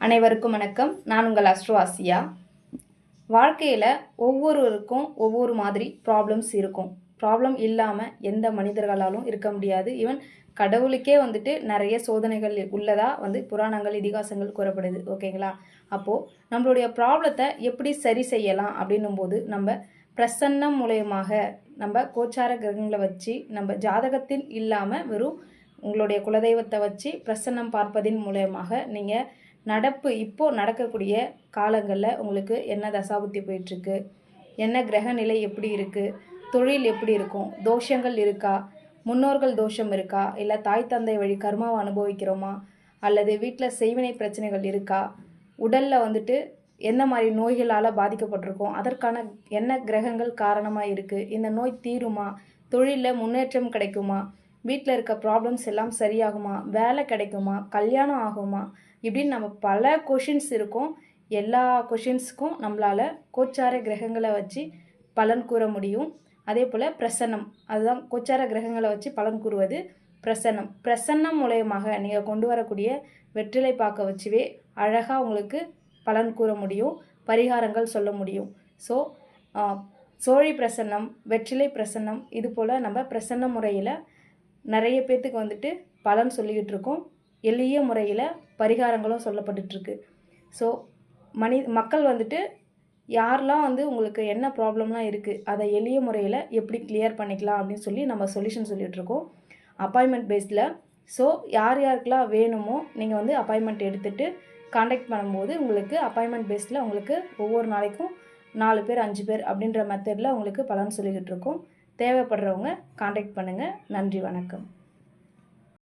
அனைவருக்கும் வணக்கம். நான் உங்கள் அஸ்ட்ரோஆசியா வாழ்க்கையில் ஒவ்வொருவருக்கும் ஒவ்வொரு மாதிரி ப்ராப்ளம்ஸ் இருக்கும். ப்ராப்ளம் இல்லாமல் எந்த மனிதர்களாலும் இருக்க முடியாது. ஈவன் கடவுளுக்கே வந்துட்டு நிறைய சோதனைகள் உள்ளதா வந்து புராணங்கள் இதிகாசங்கள் கூறப்படுது. ஓகேங்களா அப்போது நம்மளுடைய ப்ராப்ளத்தை எப்படி சரி செய்யலாம் அப்படின்னும் போது நம்ம பிரசன்னம் மூலயமாக நம்ம கோச்சார கிரகங்களை வச்சு நம்ம ஜாதகத்தில் இல்லாமல் வெறும் உங்களுடைய குலதெய்வத்தை வச்சு பிரசன்னம் பார்ப்பதின் மூலயமாக நீங்கள் நடப்பு இப்போது நடக்கக்கூடிய காலங்களில் உங்களுக்கு என்ன தசாபுத்தி போயிட்டுருக்கு? என்ன கிரக நிலை எப்படி இருக்குது தொழில் எப்படி இருக்கும்? தோஷங்கள் இருக்கா? முன்னோர்கள் தோஷம் இருக்கா? இல்லை தாய் தந்தை வழி கர்மாவை அனுபவிக்கிறோமா? அல்லது வீட்டில் செய்வினை பிரச்சனைகள் இருக்கா? உடலில் வந்துட்டு எந்த மாதிரி நோய்களால் பாதிக்கப்பட்டிருக்கோம்? அதற்கான என்ன கிரகங்கள் காரணமாக இருக்குது இந்த நோய் தீருமா? தொழிலில் முன்னேற்றம் கிடைக்குமா? வீட்டில் இருக்க ப்ராப்ளம்ஸ் எல்லாம் சரியாகுமா? வேலை கிடைக்குமா? கல்யாணம் ஆகுமா? இப்படின்னு நம்ம பல கொஷின்ஸ் இருக்கும். எல்லா கொஷின்ஸுக்கும் நம்மளால் கோச்சார கிரகங்களை வச்சு பலன் கூற முடியும். அதே போல் பிரசன்னம். அதுதான் கோச்சார கிரகங்களை வச்சு பலன் கூறுவது பிரசன்னம். பிரசன்னம் மூலயமாக நீங்கள் கொண்டு வரக்கூடிய வெற்றிலை பார்க்க வச்சுவே அழகாக உங்களுக்கு பலன் கூற முடியும். பரிகாரங்கள் சொல்ல முடியும். ஸோ சோழி பிரசன்னம் வெற்றிலை பிரசன்னம் இது போல் நம்ம பிரசன்ன முறையில் நிறைய பேர்த்துக்கு வந்துட்டு பலன் சொல்லிக்கிட்டு இருக்கோம் எளிய முறையில் பரிகாரங்களும் சொல்லப்பட்டுட்ருக்கு ஸோ மனி மக்கள் வந்துட்டு யாரெல்லாம் வந்து உங்களுக்கு என்ன ப்ராப்ளம்லாம் இருக்குது அதை எளிய முறையில் எப்படி கிளியர் பண்ணிக்கலாம் அப்படின்னு சொல்லி நம்ம சொல்யூஷன் சொல்லிகிட்ருக்கோம் அப்பாயின்மெண்ட் பேஸில் ஸோ யார் யாருக்கெல்லாம் வேணுமோ நீங்கள் வந்து அப்பாயின்மெண்ட் எடுத்துகிட்டு காண்டாக்ட் பண்ணும்போது உங்களுக்கு அப்பாயின்மெண்ட் பேஸில் உங்களுக்கு ஒவ்வொரு நாளைக்கும் நாலு பேர் அஞ்சு பேர் அப்படின்ற மெத்தடில் உங்களுக்கு பலன் சொல்லிக்கிட்டு இருக்கோம் தேவைப்படுறவங்க காண்டாக்ட் பண்ணுங்கள் நன்றி வணக்கம்.